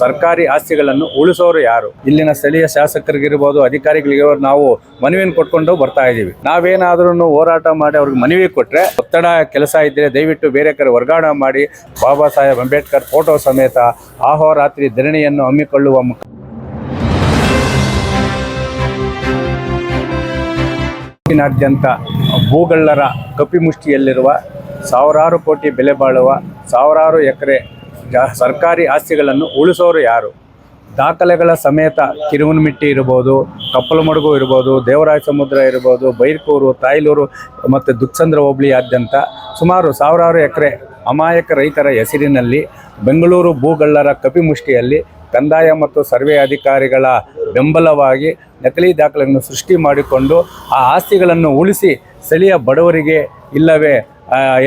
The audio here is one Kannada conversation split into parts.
ಸರ್ಕಾರಿ ಆಸ್ತಿಗಳನ್ನು ಉಳಿಸೋರು ಯಾರು? ಇಲ್ಲಿನ ಸ್ಥಳೀಯ ಶಾಸಕರಿಗಿರ್ಬೋದು ಅಧಿಕಾರಿಗಳಿಗೆ ನಾವು ಮನವಿಯನ್ನು ಕೊಟ್ಕೊಂಡು ಬರ್ತಾ ಇದ್ದೀವಿ. ನಾವೇನಾದ್ರೂ ಹೋರಾಟ ಮಾಡಿ ಅವ್ರಿಗೆ ಮನವಿ ಕೊಟ್ಟರೆ ಒತ್ತಡ ಕೆಲಸ ಇದ್ದರೆ ದಯವಿಟ್ಟು ಬೇರೆ ಕಡೆ ವರ್ಗಾವಣೆ ಮಾಡಿ ಬಾಬಾ ಸಾಹೇಬ್ ಅಂಬೇಡ್ಕರ್ ಫೋಟೋ ಸಮೇತ ಆಹೋರಾತ್ರಿ ಧರಣಿಯನ್ನು ಹಮ್ಮಿಕೊಳ್ಳುವ ಮುಖ ಭೂಗಳ್ಳರ ಕಪಿಮುಷ್ಟಿಯಲ್ಲಿರುವ ಸಾವಿರಾರು ಕೋಟಿ ಬೆಲೆ ಬಾಳುವ ಸಾವಿರಾರು ಎಕರೆ ಸರ್ಕಾರಿ ಆಸ್ತಿಗಳನ್ನು ಉಳಿಸೋರು ಯಾರು? ದಾಖಲೆಗಳ ಸಮೇತ ಕಿರುವನಮಿಟ್ಟಿ ಇರ್ಬೋದು ಕಪ್ಪಲಮಡುಗು ಇರ್ಬೋದು, ದೇವರಾಯ ಸಮುದ್ರ ಇರ್ಬೋದು, ಬೈರ್ಕೂರು, ತಾಯ್ಲೂರು ಮತ್ತು ದುಕ್ಸಂದ್ರ ಹೋಬಳಿಯಾದ್ಯಂತ ಸುಮಾರು ಸಾವಿರಾರು ಎಕರೆ ಅಮಾಯಕ ರೈತರ ಹೆಸರಿನಲ್ಲಿ ಬೆಂಗಳೂರು ಭೂಗಳ್ಳರ ಕಪಿಮುಷ್ಟಿಯಲ್ಲಿ ಕಂದಾಯ ಮತ್ತು ಸರ್ವೆ ಅಧಿಕಾರಿಗಳ ಬೆಂಬಲವಾಗಿ ನಕಲಿ ದಾಖಲೆಗಳನ್ನು ಸೃಷ್ಟಿ ಮಾಡಿಕೊಂಡು ಆ ಆಸ್ತಿಗಳನ್ನು ಉಳಿಸಿ ಸ್ಥಳೀಯ ಬಡವರಿಗೆ ಇಲ್ಲವೇ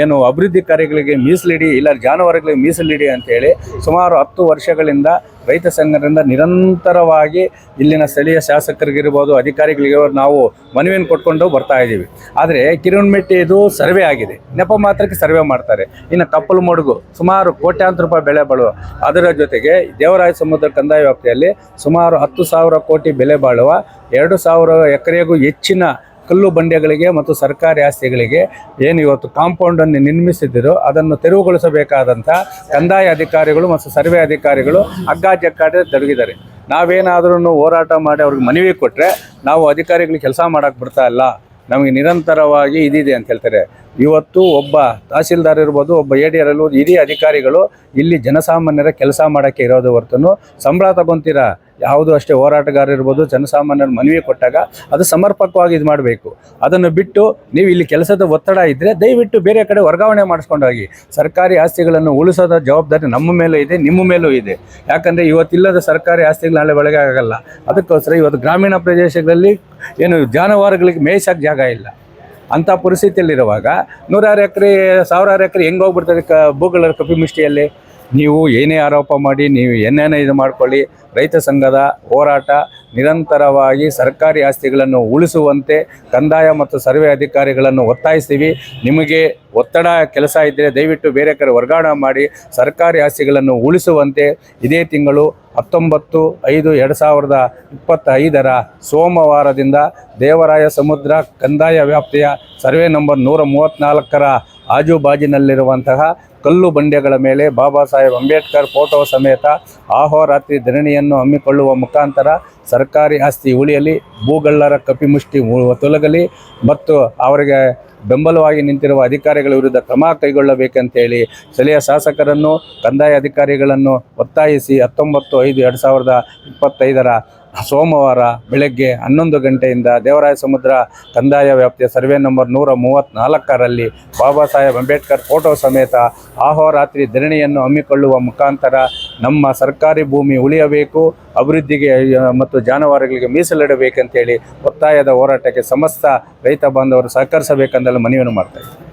ಏನು ಅಭಿವೃದ್ಧಿ ಕಾರ್ಯಗಳಿಗೆ ಮೀಸಲಿಡಿ ಇಲ್ಲ, ಜಾನುವಾರುಗಳಿಗೆ ಮೀಸಲಿಡಿ ಅಂತೇಳಿ ಸುಮಾರು ಹತ್ತು ವರ್ಷಗಳಿಂದ ರೈತ ಸಂಘದಿಂದ ನಿರಂತರವಾಗಿ ಇಲ್ಲಿನ ಸ್ಥಳೀಯ ಶಾಸಕರಿಗಿರ್ಬೋದು ಅಧಿಕಾರಿಗಳಿಗೆ ನಾವು ಮನವಿಯನ್ನು ಕೊಟ್ಕೊಂಡು ಬರ್ತಾ ಇದ್ದೀವಿ. ಆದರೆ ಕಿರುಣ್ಮೆಟ್ಟಿ ಇದು ಸರ್ವೆ ಆಗಿದೆ. ನೆಪ ಮಾತ್ರಕ್ಕೆ ಸರ್ವೆ ಮಾಡ್ತಾರೆ. ಇನ್ನು ಕಪ್ಪಲು ಮಡುಗು ಸುಮಾರು ಕೋಟ್ಯಾಂತರ ರೂಪಾಯಿ ಬೆಲೆ ಬಾಳುವ, ಅದರ ಜೊತೆಗೆ ದೇವರಾಯ ಸಮುದ್ರ ಕಂದಾಯ ವ್ಯಾಪ್ತಿಯಲ್ಲಿ ಸುಮಾರು ಹತ್ತು ಸಾವಿರ ಕೋಟಿ ಬೆಲೆ ಬಾಳುವ, ಎರಡು ಸಾವಿರ ಎಕರೆಗೂ ಹೆಚ್ಚಿನ ಕಲ್ಲು ಬಂಡೆಗಳಿಗೆ ಮತ್ತು ಸರ್ಕಾರಿ ಆಸ್ತಿಗಳಿಗೆ ಏನು ಇವತ್ತು ಕಾಂಪೌಂಡನ್ನು ನಿರ್ಮಿಸಿದ್ದರು ಅದನ್ನು ತೆರವುಗೊಳಿಸಬೇಕಾದಂಥ ಕಂದಾಯ ಅಧಿಕಾರಿಗಳು ಮತ್ತು ಸರ್ವೆ ಅಧಿಕಾರಿಗಳು ಅಗ್ಗಾಜಕ್ಕಾಡೆ ತೊಡಗಿದ್ದಾರೆ. ನಾವೇನಾದ್ರೂ ಹೋರಾಟ ಮಾಡಿ ಅವ್ರಿಗೆ ಮನವಿ ಕೊಟ್ಟರೆ ನಾವು ಅಧಿಕಾರಿಗಳಿಗೆ ಕೆಲಸ ಮಾಡೋಕ್ಕೆ ಬರ್ತಾ ಇಲ್ಲ. ನಮಗೆ ನಿರಂತರವಾಗಿ ಇದಿದೆ ಅಂತ ಹೇಳ್ತಾರೆ. ಇವತ್ತು ಒಬ್ಬ ತಹಸೀಲ್ದಾರ್ ಇರ್ಬೋದು, ಒಬ್ಬ ಎ ಡಿ ಆರ್ ಇರ್ಬೋದು ಹಿರಿಯ ಅಧಿಕಾರಿಗಳು ಇಲ್ಲಿ ಜನಸಾಮಾನ್ಯರ ಕೆಲಸ ಮಾಡೋಕ್ಕೆ ಇರೋದು ಹೊರತು ಸಂಬಳ ತಗೊಂತೀರ? ಯಾವುದು ಅಷ್ಟೇ ಹೋರಾಟಗಾರ ಇರ್ಬೋದು, ಜನಸಾಮಾನ್ಯರ ಮನವಿ ಕೊಟ್ಟಾಗ ಅದು ಸಮರ್ಪಕವಾಗಿ ಇದು ಮಾಡಬೇಕು. ಅದನ್ನು ಬಿಟ್ಟು ನೀವು ಇಲ್ಲಿ ಕೆಲಸದ ಒತ್ತಡ ಇದ್ದರೆ ದಯವಿಟ್ಟು ಬೇರೆ ಕಡೆ ವರ್ಗಾವಣೆ ಮಾಡಿಸ್ಕೊಂಡೋಗಿ ಸರ್ಕಾರಿ ಆಸ್ತಿಗಳನ್ನು ಉಳಿಸೋದ ಜವಾಬ್ದಾರಿ ನಮ್ಮ ಮೇಲೂ ಇದೆ, ನಿಮ್ಮ ಮೇಲೂ ಇದೆ. ಯಾಕಂದರೆ ಇವತ್ತಿಲ್ಲದ ಸರ್ಕಾರಿ ಆಸ್ತಿಗಳು ನಾಳೆ ಆಗಲ್ಲ. ಅದಕ್ಕೋಸ್ಕರ ಇವತ್ತು ಗ್ರಾಮೀಣ ಪ್ರದೇಶಗಳಲ್ಲಿ ಏನು ಜಾನುವಾರುಗಳಿಗೆ ಮೇಯಿಸೋಕೆ ಜಾಗ ಇಲ್ಲ. ಅಂಥ ಪರಿಸ್ಥಿತಿಯಲ್ಲಿರುವಾಗ ನೂರಾರು ಎಕರೆ, ಸಾವಿರಾರು ಎಕರೆ ಹೆಂಗೆ ಹೋಗ್ಬಿಡ್ತದೆ ಕ ಭೂಗಳ ಕಪಿಮಿಷ್ಟಿಯಲ್ಲಿ? ನೀವು ಏನೇ ಆರೋಪ ಮಾಡಿ, ನೀವು ಏನೇನೇ ಇದು ಮಾಡಿಕೊಳ್ಳಿ. ರೈತ ಸಂಘದ ಹೋರಾಟ ನಿರಂತರವಾಗಿ ಸರ್ಕಾರಿ ಆಸ್ತಿಗಳನ್ನು ಉಳಿಸುವಂತೆ ಕಂದಾಯ ಮತ್ತು ಸರ್ವೆ ಅಧಿಕಾರಿಗಳನ್ನು ಒತ್ತಾಯಿಸ್ತೀವಿ. ನಿಮಗೆ ಒತ್ತಡ ಕೆಲಸ ಇದ್ದರೆ ದಯವಿಟ್ಟು ಬೇರೆ ಕಡೆ ವರ್ಗಾವಣೆ ಮಾಡಿ, ಸರ್ಕಾರಿ ಆಸ್ತಿಗಳನ್ನು ಉಳಿಸುವಂತೆ ಇದೇ ತಿಂಗಳು ಹತ್ತೊಂಬತ್ತು ಐದು ಎರಡು ಸಾವಿರದ ಇಪ್ಪತ್ತೈದರ ಸೋಮವಾರದಿಂದ ದೇವರಾಯ ಸಮುದ್ರ ಕಂದಾಯ ವ್ಯಾಪ್ತಿಯ ಸರ್ವೆ ನಂಬರ್ ನೂರ ಮೂವತ್ತ್ನಾಲ್ಕರ ಆಜುಬಾಜಿನಲ್ಲಿರುವಂತಹ ಕಲ್ಲು ಬಂಡೆಗಳ ಮೇಲೆ ಬಾಬಾ ಸಾಹೇಬ್ ಅಂಬೇಡ್ಕರ್ ಫೋಟೋ ಸಮೇತ ಆಹೋರಾತ್ರಿ ಧರಣಿಯನ್ನು ಹಮ್ಮಿಕೊಳ್ಳುವ ಮುಖಾಂತರ ಸರ್ಕಾರಿ ಆಸ್ತಿ ಉಳಿಯಲಿ, ಭೂಗಳ್ಳರ ಕಪಿಮುಷ್ಟಿ ತೊಲಗಲಿ ಮತ್ತು ಅವರಿಗೆ ಬೆಂಬಲವಾಗಿ ನಿಂತಿರುವ ಅಧಿಕಾರಿಗಳ ವಿರುದ್ಧ ಕ್ರಮ ಕೈಗೊಳ್ಳಬೇಕಂತೇಳಿ ಸ್ಥಳೀಯ ಶಾಸಕರನ್ನು, ಕಂದಾಯ ಅಧಿಕಾರಿಗಳನ್ನು ಒತ್ತಾಯಿಸಿ ಹತ್ತೊಂಬತ್ತು ಐದು ಎರಡು ಸಾವಿರದ ಇಪ್ಪತ್ತೈದರ ಸೋಮವಾರ ಬೆಳಗ್ಗೆ ಹನ್ನೊಂದು ಗಂಟೆಯಿಂದ ದೇವರಾಯ ಸಮುದ್ರ ಕಂದಾಯ ವ್ಯಾಪ್ತಿಯ ಸರ್ವೆ ನಂಬರ್ ನೂರ ಮೂವತ್ತ್ನಾಲ್ಕರಲ್ಲಿ ಬಾಬಾ ಸಾಹೇಬ್ ಅಂಬೇಡ್ಕರ್ ಫೋಟೋ ಸಮೇತ ಆಹೋರಾತ್ರಿ ಧರಣಿಯನ್ನು ಹಮ್ಮಿಕೊಳ್ಳುವ ಮುಖಾಂತರ ನಮ್ಮ ಸರ್ಕಾರಿ ಭೂಮಿ ಉಳಿಯಬೇಕು, ಅಭಿವೃದ್ಧಿಗೆ ಮತ್ತು ಜಾನುವಾರುಗಳಿಗೆ ಮೀಸಲಿಡಬೇಕಂತೇಳಿ ಒತ್ತಾಯದ ಹೋರಾಟಕ್ಕೆ ಸಮಸ್ತ ರೈತ ಬಾಂಧವರು ಸಹಕರಿಸಬೇಕಂದೆಲ್ಲ ಮನವಿಯನ್ನು ಮಾಡ್ತಾ